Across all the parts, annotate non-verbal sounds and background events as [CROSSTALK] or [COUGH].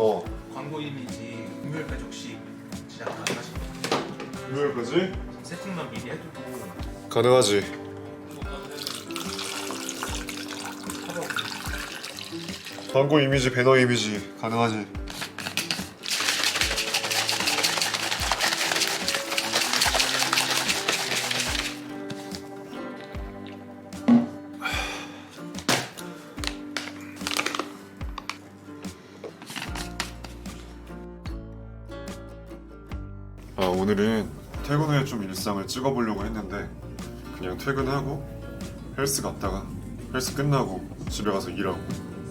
어 광고 이미지 금요일 빼족식 제작 가능하십니까? 금요일까지? 세팅만 미리 해두고 가능하지 광고 이미지 배너 이미지 가능하지 아 오늘은 퇴근 후에 좀 일상을 찍어보려고 했는데 그냥 퇴근하고 헬스 갔다가 헬스 끝나고 집에 가서 일하고.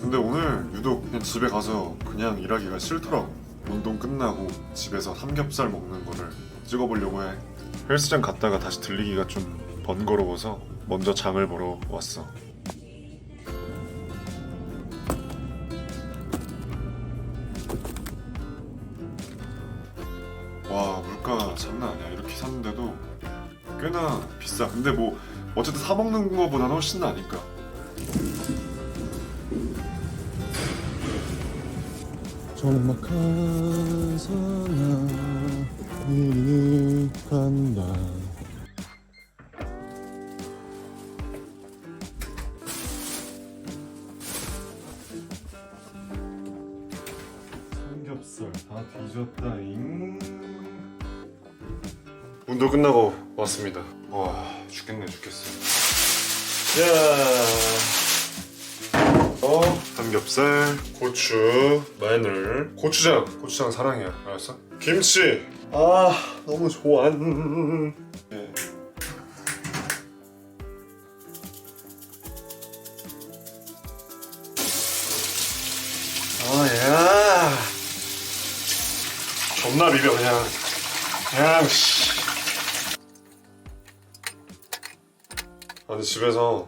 근데 오늘 유독 그냥 집에 가서 그냥 일하기가 싫더라고. 운동 끝나고 집에서 삼겹살 먹는 거를 찍어보려고 해. 헬스장 갔다가 다시 들리기가 좀 번거로워서 먼저 장을 보러 왔어 물가 장난 아니야. 이렇게 샀는데도 꽤나 비싸. 근데 뭐 어쨌든 사 먹는 거보다는 훨씬 나니까. 적막한 사나이 간다. 삼겹살 다 뒤졌다잉 운동 끝나고 왔습니다. 와 죽겠네 죽겠어. 야. 어, 삼겹살, 고추, 마늘, 고추장, 고추장 사랑이야, 알았어? 김치, 아 너무 좋아. 네. 아야, 존나 비벼 그냥, 그냥 씨. 아니 집에서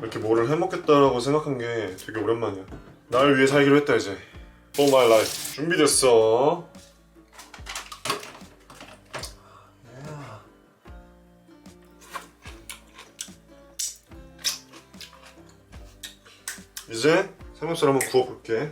이렇게 뭐를 해먹겠다라고 생각한 게 되게 오랜만이야. 날 위해 살기로 했다 이제. For my life. 준비됐어. 이제 삼겹살 한번 구워볼게.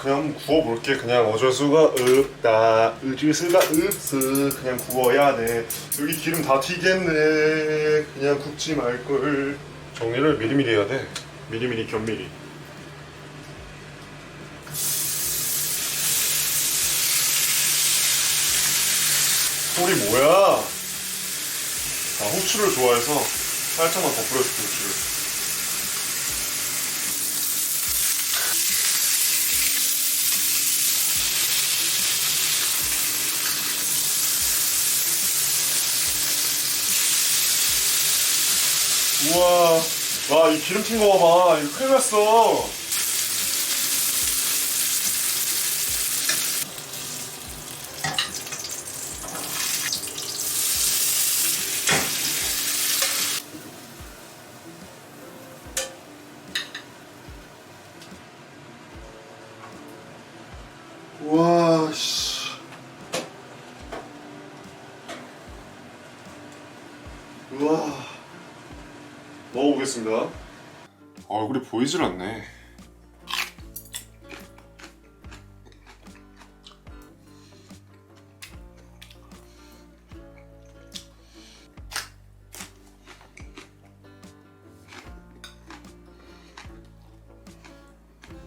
아, 그냥 구워볼게. 그냥 어쩔 수가 없다. 어쩔 수가 없어. 그냥 구워야 돼. 여기 기름 다 튀겠네. 그냥 굽지 말걸. 정리를 미리미리 해야 돼. 미리미리 견미리. 소리 뭐야? 아, 후추를 좋아해서 살짝만 더 뿌려줄게, 후추를. 우와, 와, 이 기름 튄 거 봐봐. 이거 큰일 났어. 와, 씨. 우와. 먹어보겠습니다. 얼굴이 보이질 않네.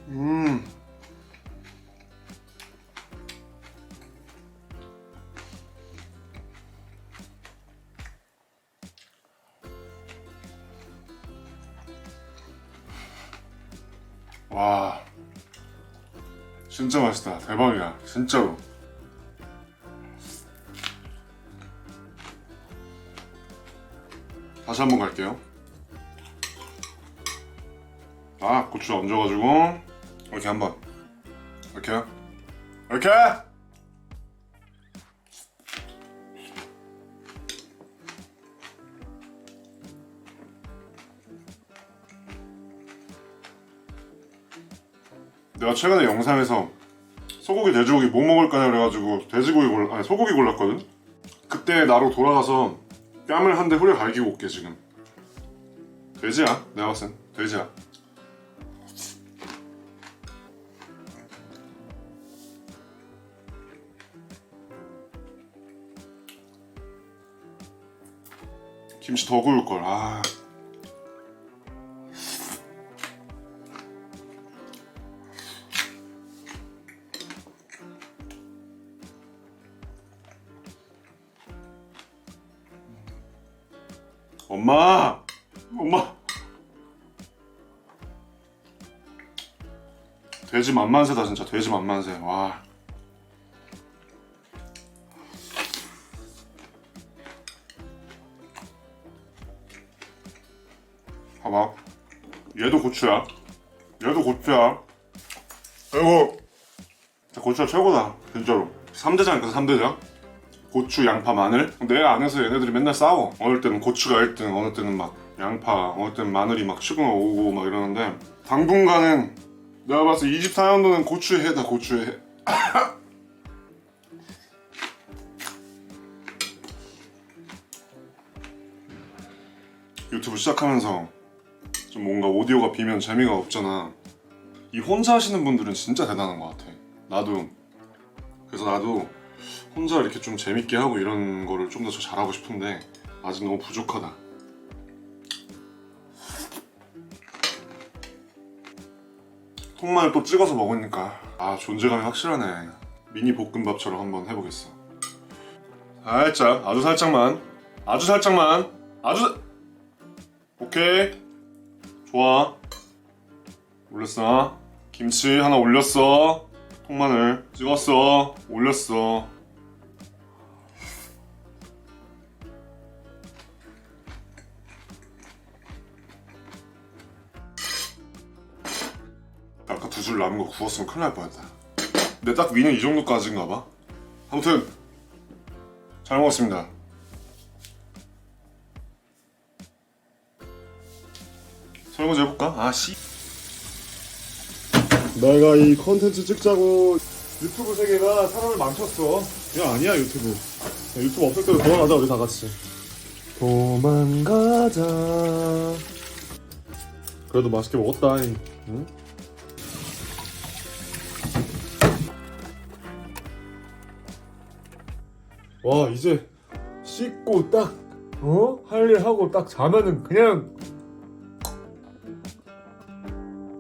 음. 와 진짜 맛있다. 대박이야 진짜로. 다시 한번 갈게요. 아 고추 얹어가지고. 이렇게 한번. 이렇게 이렇게 내가 최근에 영상에서 소고기 돼지고기 뭐 먹을 거냐 그래가지고 돼지고기 골라 아니 소고기 골랐거든? 그때 나로 돌아가서 뺨을 한 대 후려 갈기고 올게 지금. 돼지야? 내가 봤을 땐 돼지야. 김치 더 구울 걸. 아. 엄마, 엄마. 돼지 만만세다 진짜 돼지 만만세. 와. 봐봐. 얘도 고추야. 얘도 고추야. 이거 고추가 최고다. 진짜로. 3대장 있거든 3대장. 고추, 양파, 마늘. 내 안에서 얘네들이 맨날 싸워. 어느 때는 고추가 1등, 어느 때는 막 양파, 어느 때는 마늘이 막 치고 오고 막 이러는데 당분간은 내가 봤을 때 24년도는 고추의 해다 고추의 해. [COUGHS] 유튜브 시작하면서 좀 뭔가 오디오가 비면 재미가 없잖아. 이 혼자 하시는 분들은 진짜 대단한 것 같아. 나도 그래서 나도 혼자 이렇게 좀 재밌게 하고 이런 거를 좀 더 잘하고 싶은데 아직 너무 부족하다. 통마늘 또 찍어서 먹으니까. 아 존재감이 확실하네. 미니 볶음밥처럼 한번 해보겠어. 살짝, 아주 살짝만, 아주 살짝만, 아주 사- 오케이. 좋아. 올렸어. 김치 하나 올렸어. 통마늘 찍었어. 올렸어 아까 두 줄 남은 거 구웠으면 큰일 날 뻔했다 근데 딱 위는 이 정도까지인가 봐 아무튼 잘 먹었습니다 설거지 해볼까? 아 씨. 내가 이 컨텐츠 찍자고 유튜브 세계가 사람을 망쳤어. 야 아니야 유튜브. 야, 유튜브 없을 때로 돌아가자 우리 다 같이. 도망가자. 그래도 맛있게 먹었다. 응? 와 이제 씻고 딱 어? 할 일 하고 딱 자면은 그냥